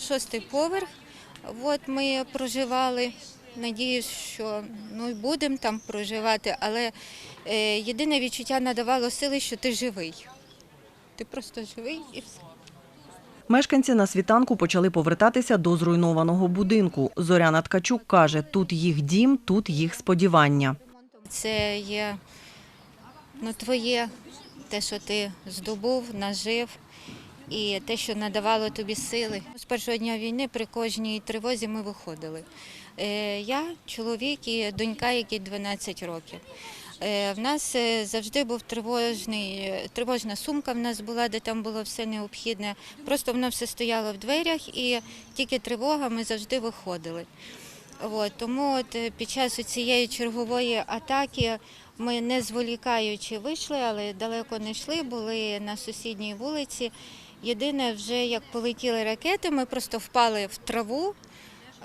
Шостий поверх. От ми проживали. Надіюсь, що ну і будемо там проживати, але е, єдине відчуття надавало сили, що ти живий. Ти просто живий і все. Мешканці на світанку почали повертатися до зруйнованого будинку. Зоряна Ткачук каже, тут їх дім, тут їх сподівання. Це є ну, твоє, те, що ти здобув, нажив, і те, що надавало тобі сили. З першого дня війни при кожній тривозі ми виходили. Е, Я, чоловік і донька, якій 12 років. Е, В нас е, завжди був тривожний, тривожна сумка в нас була, де там було все необхідне. Просто воно все стояло в дверях і тільки тривога ми завжди виходили. От, тому от під час цієї чергової атаки ми не зволікаючи вийшли, але далеко не йшли, були на сусідній вулиці. Єдине, вже як полетіли ракети, ми просто впали в траву.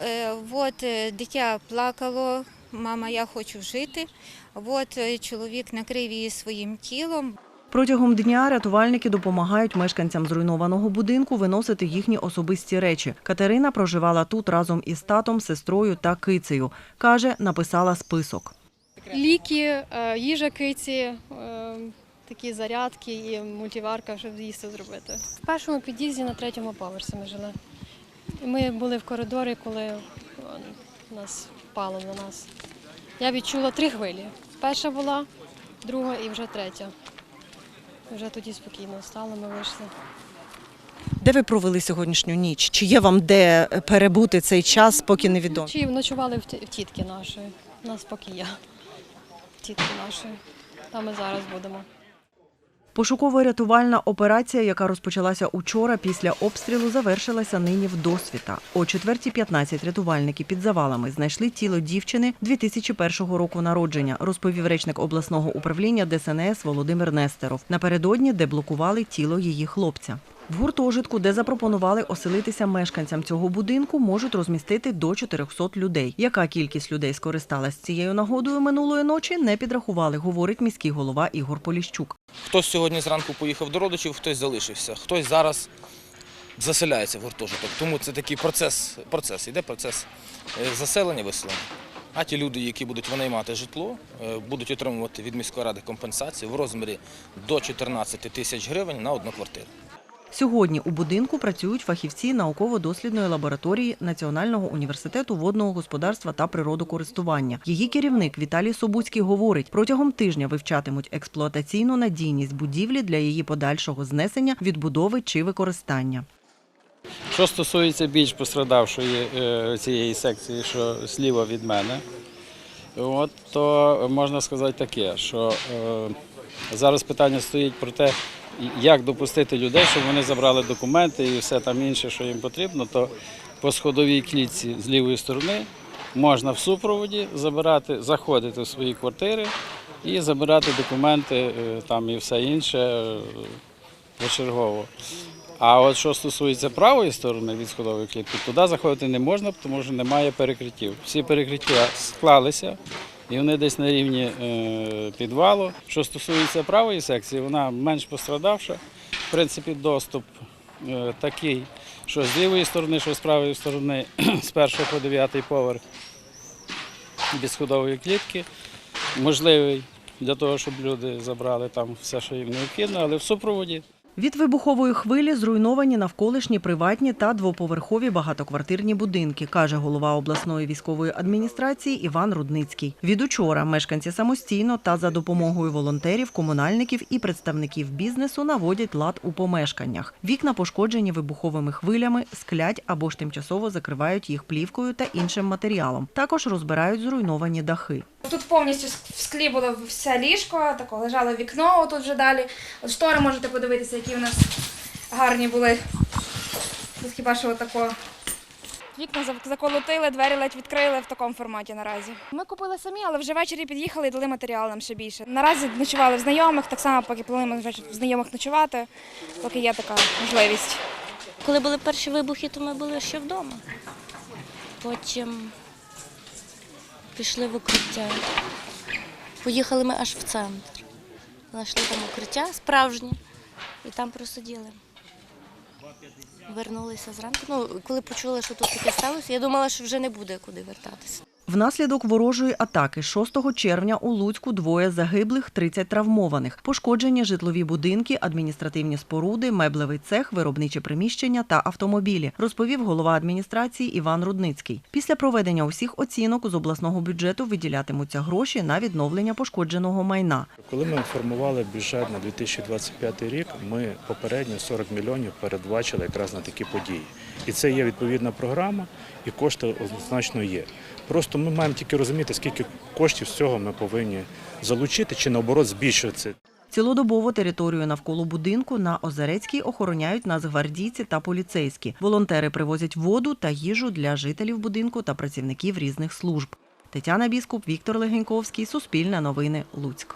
Е, От, е, дитя плакало, мама, я хочу жити. От, е, чоловік накрив її своїм тілом. Протягом дня рятувальники допомагають мешканцям зруйнованого будинку виносити їхні особисті речі. Катерина проживала тут разом із татом, сестрою та кицею. Каже, написала список. ліки, їжа киці, такі зарядки і мультиварка, щоб їсти зробити. В першому під'їзді на третьому поверсі ми жили. Ми були в коридорі, коли е, нас впало на нас. Я відчула три хвилі. Перша була, друга і вже третя. Вже тоді спокійно стало, ми вийшли. Де ви провели сьогоднішню ніч? Чи є вам де перебути цей час, поки невідомо? Чи ночували в тітки нашої. У нас поки є. В тітки нашої. Там ми зараз будемо. Пошуково-рятувальна операція, яка розпочалася учора після обстрілу, завершилася нині в досвіта. О 4.15 рятувальники під завалами знайшли тіло дівчини 2001 року народження, розповів речник обласного управління ДСНС Володимир Нестеров. Напередодні деблокували тіло її хлопця. В гуртожитку, де запропонували оселитися мешканцям цього будинку, можуть розмістити до 400 людей. Яка кількість людей скористалась цією нагодою минулої ночі, не підрахували, говорить міський голова Ігор Поліщук. Хтось сьогодні зранку поїхав до родичів, хтось залишився, хтось зараз заселяється в гуртожиток. Тому це такий процес, процес іде процес е, заселення, виселення. А ті люди, які будуть винаймати житло, е, будуть отримувати від міської ради компенсацію в розмірі до 14 тисяч гривень на одну квартиру. Сьогодні у будинку працюють фахівці науково-дослідної лабораторії Національного університету водного господарства та природокористування. Її керівник Віталій Собуцький говорить, протягом тижня вивчатимуть експлуатаційну надійність будівлі для її подальшого знесення, відбудови чи використання. Що стосується більш пострадавшої е, цієї секції, що зліва від мене, от, то можна сказати таке, що е, зараз питання стоїть про те, як допустити людей, щоб вони забрали документи і все там інше, що їм потрібно, то по сходовій клітці з лівої сторони можна в супроводі забирати, заходити в свої квартири і забирати документи е, там і все інше е, почергово. А от що стосується правої сторони від сходової клітки, туди заходити не можна, тому що немає перекриттів. Всі перекриття склалися і вони десь на рівні е, підвалу. Що стосується правої секції, вона менш пострадавша. В принципі, доступ е, такий, що з лівої сторони, що з правої сторони, з першого по дев'ятий поверх без сходової клітки можливий для того, щоб люди забрали там все, що їм необхідно, але в супроводі. Від вибухової хвилі зруйновані навколишні приватні та двоповерхові багатоквартирні будинки, каже голова обласної військової адміністрації Іван Рудницький. Від учора мешканці самостійно та за допомогою волонтерів, комунальників і представників бізнесу наводять лад у помешканнях. Вікна пошкоджені вибуховими хвилями, склять або ж тимчасово закривають їх плівкою та іншим матеріалом. Також розбирають зруйновані дахи. Тут повністю в склі було все ліжко, тако лежало вікно отут вже далі. От штори можете подивитися, які у нас гарні були. Тут хіба що отако. Вікна заколотили, двері ледь відкрили в такому форматі наразі. Ми купили самі, але вже ввечері під'їхали і дали матеріал нам ще більше. Наразі ночували в знайомих, так само поки плануємо в знайомих ночувати, поки є така можливість. Коли були перші вибухи, то ми були ще вдома. Потім пішли в укриття. Поїхали ми аж в центр. Знайшли там укриття справжнє і там просиділи. вернулися зранку. Ну, коли почули, що тут таке сталося, я думала, що вже не буде куди вертатися. Внаслідок ворожої атаки 6 червня у Луцьку двоє загиблих, 30 травмованих. Пошкоджені житлові будинки, адміністративні споруди, меблевий цех, виробничі приміщення та автомобілі, розповів голова адміністрації Іван Рудницький. Після проведення усіх оцінок з обласного бюджету виділятимуться гроші на відновлення пошкодженого майна. Коли ми формували бюджет на 2025 рік, ми попередньо 40 мільйонів передбачили якраз на такі події. І це є відповідна програма, і кошти однозначно є. Просто ми маємо тільки розуміти, скільки коштів з цього ми повинні залучити чи наоборот збільшувати. Цілодобово територію навколо будинку на Озерецькій охороняють нацгвардійці та поліцейські. Волонтери привозять воду та їжу для жителів будинку та працівників різних служб. Тетяна Біскуп, Віктор Легеньковський, Суспільне новини, Луцьк.